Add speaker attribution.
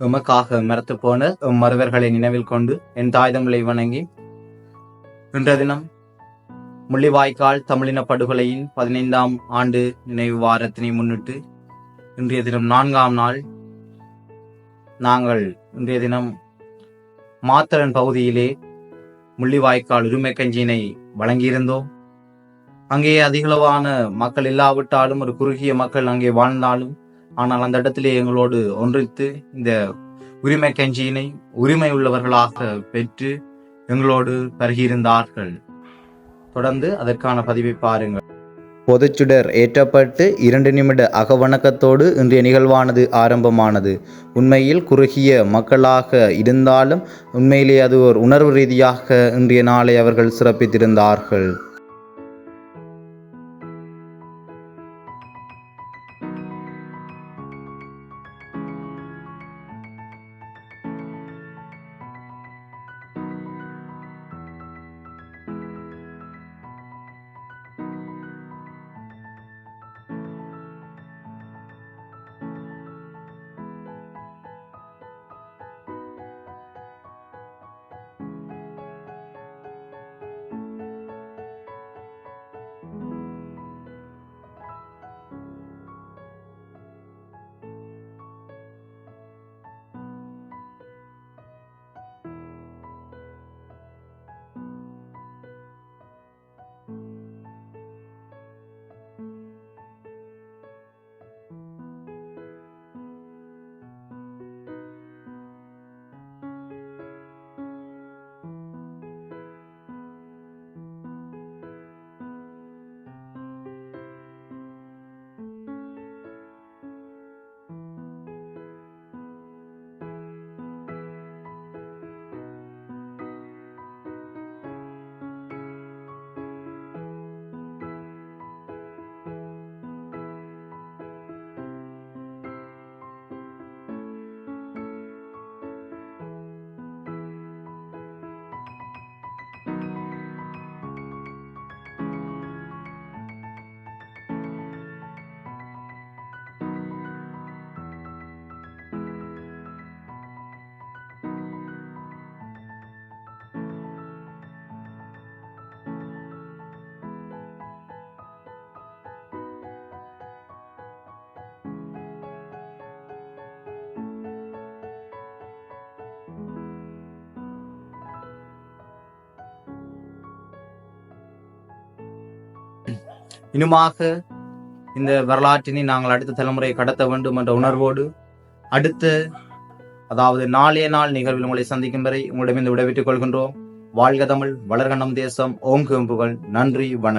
Speaker 1: உமக்காக மரத்து போன மருவர்களை நினைவில் கொண்டு என் தாயுதங்களை வணங்கி இன்றைய தினம் முள்ளிவாய்க்கால் தமிழின படுகொலையின் பதினைந்தாம் ஆண்டு நினைவு வாரத்தினை முன்னிட்டு இன்றைய தினம் நான்காம் நாள் நாங்கள் இன்றைய தினம் மாத்தரன் பகுதியிலே முள்ளிவாய்க்கால் உரிமை கஞ்சியினை வழங்கியிருந்தோம். அங்கே அதிகளவான மக்கள் இல்லாவிட்டாலும் ஒரு குறுகிய மக்கள் அங்கே வாழ்ந்தாலும் ஆனால் அந்த இடத்திலே எங்களோடு ஒன்றித்து இந்த உரிமை கஞ்சியினை உரிமை உள்ளவர்களாக பெற்று எங்களோடு பருகியிருந்தார்கள். தொடர்ந்து அதற்கான பதிவை பாருங்கள்.
Speaker 2: பொதுச்சுடர் ஏற்றப்பட்டு இரண்டு நிமிட அகவணக்கத்தோடு இன்றைய நிகழ்வானது ஆரம்பமானது. உண்மையில் குறுகிய மக்களாக இருந்தாலும் உண்மையிலே அது ஒரு உணர்வு ரீதியாக இன்றைய நாளை அவர்கள் சிறப்பித்திருந்தார்கள்.
Speaker 1: இனுமாக இந்த வரலாற்றினை நாங்கள் அடுத்த தலைமுறையை கடத்த வேண்டும் என்ற உணர்வோடு அடுத்த அதாவது நாளைய நாள் நிகழ்வில் உங்களை சந்திக்கும் வரை உங்களிடமிருந்து விடைபெற்றுக் கொள்கின்றோம். வாழ்க தமிழ் வளர்கணம் தேசம். ஓங்கும்புகள் நன்றி வணக்கம்.